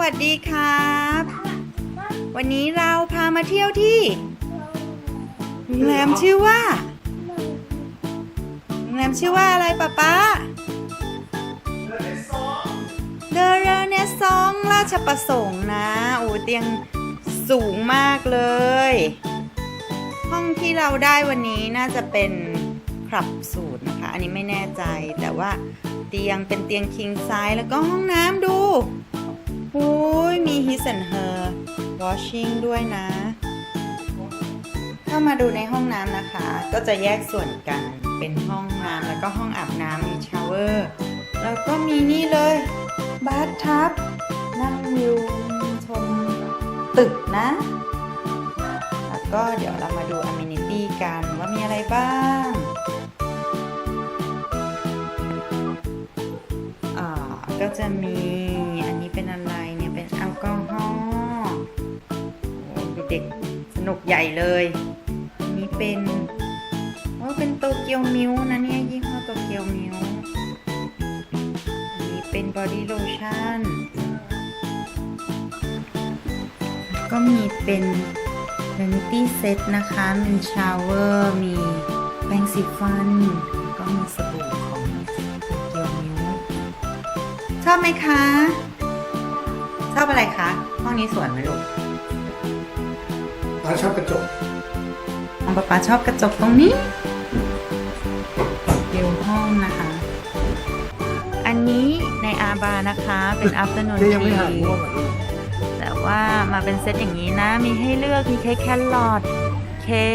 วัสดีครับ วันนี้เราพามาเที่ยวที่โรงแรมชื่อว่าโรงแรมชื่อว่าอะไรป๊าป๊าเดอะเรเนซองราชประสงค์นะโอ้เตียงสูงมากเลย ห้องที่เราได้วันนี้น่าจะเป็นคลับสูตรนะคะ อันนี้ไม่แน่ใจแต่ว่าเตียงเป็นเตียงคิงไซส์แล้วก็ห้องน้ำดู washing ด้วยนะ เข้ามาดูในห้องน้ำนะคะ ก็จะแยกส่วนกันเป็นห้องน้ำแล้วก็ห้องอาบน้ำมีชาวเวอร์แล้วก็มีนี่เลยบาร์ทับนั่งวิวชมตึกนะ แล้วก็เดี๋ยวเรามาดู amenity กันว่ามีอะไรบ้างอ่าก็จะมี นุกใหญ่เลยนนี้เป็นโอ้เป็นโตเกียวมิวนะเนี่ยยี่ห้อโตเกียวมิวอันนี้เป็นบอดี้โลชั่น ก็มีเป็น vanity set นะคะ มีชาวเวอร์ มีแปรงสีฟัน ก็มีสบู่ของโตเกียวมิวชอบไหมคะ ชอบอะไรคะ ห้องนี้สวยไหมลูก ร้านชอบกระจกน้องป๊าป๊าชอบกระจกตรงนี้วิวห้องนะคะ อันนี้ในอาบานะคะ เป็น afternoon เจ๊ยังไม่หาย tea ง่วงอะลูกแต่ว่ามาเป็นเซตอย่างนี้นะ มีให้เลือก มีเค้กแครอท เค้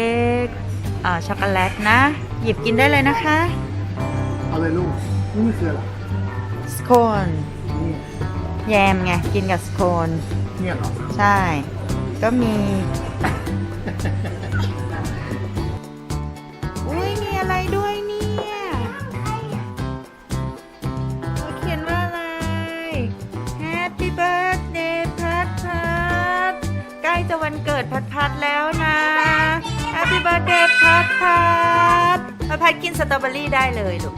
กเอ่อช็อกโกแลตนะ หยิบกินได้เลยนะคะ เอาเลยลูกนี่มันคืออะไรสโคนนี่แยมไง กินกับสโคนเนี่ยเหรอใช่ ก็มี อุ้ยมีอะไรด้วยเนี่ยเขาเขียนว่าอะไร Happy birthday พัดพัดใกล้จะวันเกิดพัดพัดแล้วนะ Happy birthday พัดพัดพัดพัดกินสตรอเบอรี่ได้เลยลูก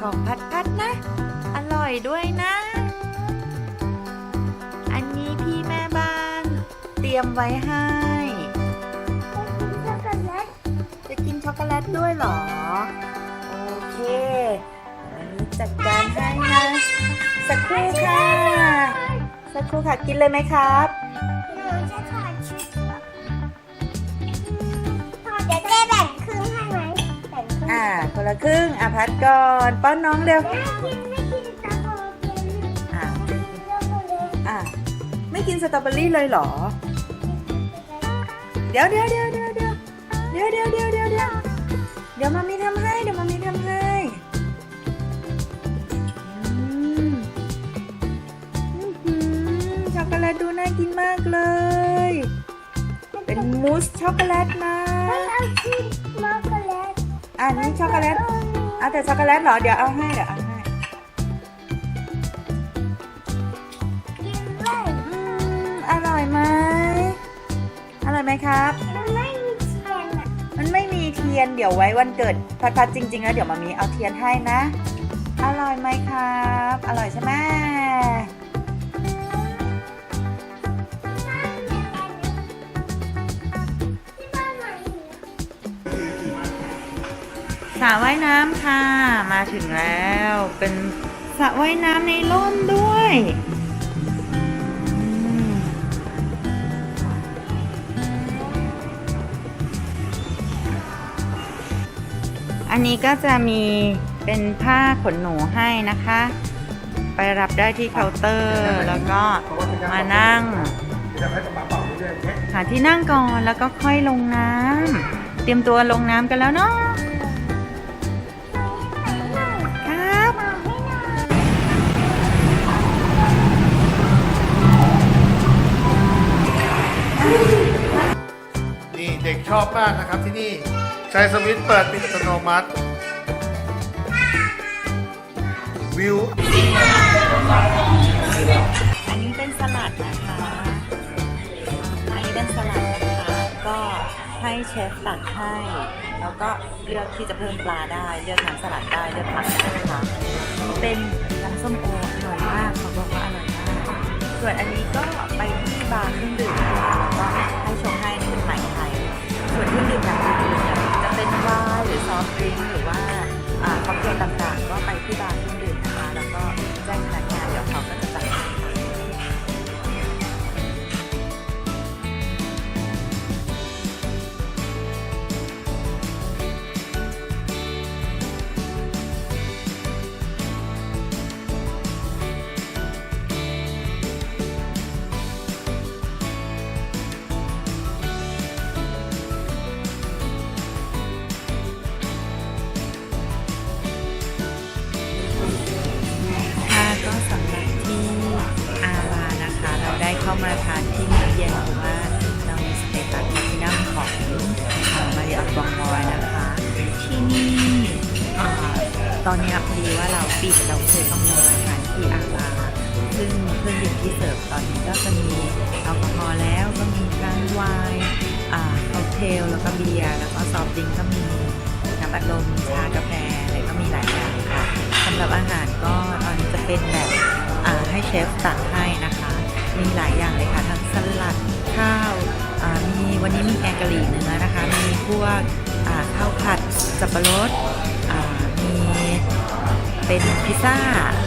ของพัดพัดนะ อร่อยด้วยนะ อันนี้พี่แม่บ้าน เตรียมไว้ให้ แลตด้วยเหรอ โอเคอันนี้จัดการให้นะสักครู่ค่ะ สักครู่ค่ะกินเลยไหมครับอ่าคนละครึ่งอะพัดก่อนป้อนน้องเร็วอ่าอ่าไม่กินสตรอเบอรี่เลยเหรอ เดี๋ยวเดี๋ยวเดี๋ยวเดี๋ยวเดี๋ยวเดี๋ยวเดี๋ยวเดี๋ยวเดี๋ยวเดี๋ยวเดี๋ยวมามีทำให้ เดี๋ยวมามีทำให้อืมอื้อหือช็อกโกแลตดูน่ากินมากเลย เป็นมูสช็อกโกแลตนะอันนี้ช็อกโกแลตเอาแต่ช็อกโกแลตเหรอ เดี๋ยวเอาให้ เดี๋ยวเอาให้อืมอร่อยไหมอร่อยไหมครับมันไม่มีเทียน เดี๋ยวไว้วันเกิดพัดพัดจริงๆแล้วเดี๋ยวมามีเอาเทียนให้นะ อร่อยไหมครับ อร่อยใช่ไหมสระว่ายน้ำค่ะ มาถึงแล้ว เป็นสระว่ายน้ำในร่มด้วย อันนี้ก็จะมีเป็นผ้าขนหนูให้นะคะ ไปรับได้ที่เคาน์เตอร์แล้วก็มานั่งจะให้ป๊าเป่าเรื่อยๆเนี่ยหาที่นั่งก่อนแล้วก็ค่อยลงน้ำเตรียมตัวลงน้ำกันแล้วเนาะ ชอบมากนะครับที่นี่ ใช้สวิตช์เปิดปิดอัตโนมัติ วิว อันนี้เป็นสลัดนะคะ อันนี้เป็นสลัดนะคะ ก็ให้เชฟตักให้ แล้วก็เลือกที่จะเพิ่มปลาได้ เลือกน้ำสลัดได้ เลือกผักได้นะคะเป็นน้ำส้มโออร่อยมากเขาบอกว่าอร่อยมาก ส่วนอันนี้ก็ไปที่บาร์เครื่องดื่มนะคะ เครื่องดื่มอย่างอื่นๆเนี่ยจะเป็นไวน์หรือซอฟต์ดริงก์หรือว่าอ่าค็อกเทลต่างๆ ก็ไปที่บาร์ ทานที่มื้อเย็นเพราะว่าเรามีสเตตัสแพลตินัมของมาริออตบองบอยนะคะ ที่นี่ตอนนี้พอดีว่าเราปิดเราเคยต้องมาทานที่อาวาซึ่งเครื่องดื่มที่เสิร์ฟตอนนี้ก็จะมีแอลกอฮอล์แล้วก็มีทั้งไวน์อ่าค็อกเทลแล้วก็เบียร์แล้วก็ซอฟต์ดริงก็มีน้ำอัดลมชากาแฟอะไรก็มีหลายอย่างค่ะสำหรับอาหารก็ตอนนี้จะเป็นแบบให้เชฟตักให้นะคะ มีหลายอย่างเลยค่ะทั้งสลัดข้าวมีวันนี้มีแกงกะหรี่เนื้อนะคะ มีพวกข้าวผัดสับปะรดมีเป็นพิซซ่า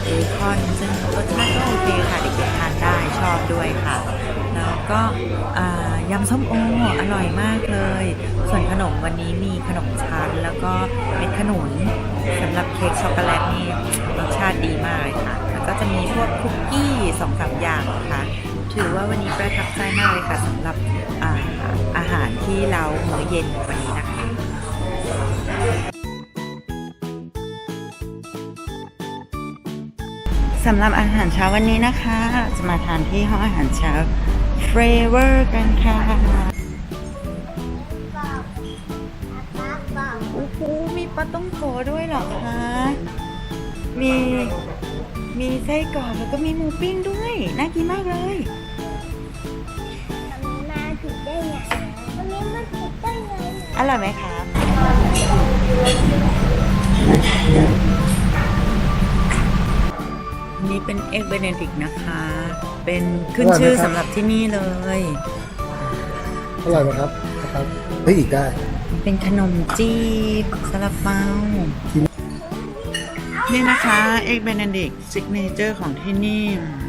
เบคอนซึ่งรสชาติก็โอเคค่ะเด็กๆทานได้ชอบด้วยค่ะ แล้วก็ยำส้มโออร่อยมากเลย ส่วนขนมวันนี้มีขนมชั้นแล้วก็เป็นขนุนสำหรับเค้กช็อกโกแลตนี่รสชาติดีมากเลยค่ะ ก็จะมีพวกคุกกี้สองสามอย่างค่ะถือว่าวันนี้ประทับใจมากเลยค่ะสำหรับอาอาหารที่เรามื้อเย็นวันนี้นะคะสำหรับอาหารเช้าวันนี้นะคะ จะมาทานที่ห้องอาหารเช้า Flavor กันค่ะโอ้โหมีปลาต้องโกด้วยเหรอคะ มี มีไส้กรอกแล้วก็มีหมูปิ้งด้วย น่ากินมากเลย มาถึงได้ไงวันนี้มันถึงได้ไงอร่อยไหมครับนี่เป็นเอ็กเบเนดิกนะคะ เป็นขึ้นชื่อสำหรับที่นี่เลย อร่อยไหมครับนะครับเฮ้ยอีกได้ เป็นขนมจีบซาลาเปา นี่นะคะเอ็กเบเนดิกซิกเนเจอร์ของที่นี่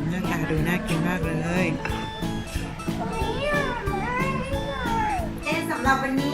หน้าตาดูน่ากินมากเลย เอ๊สำหรับวันนี้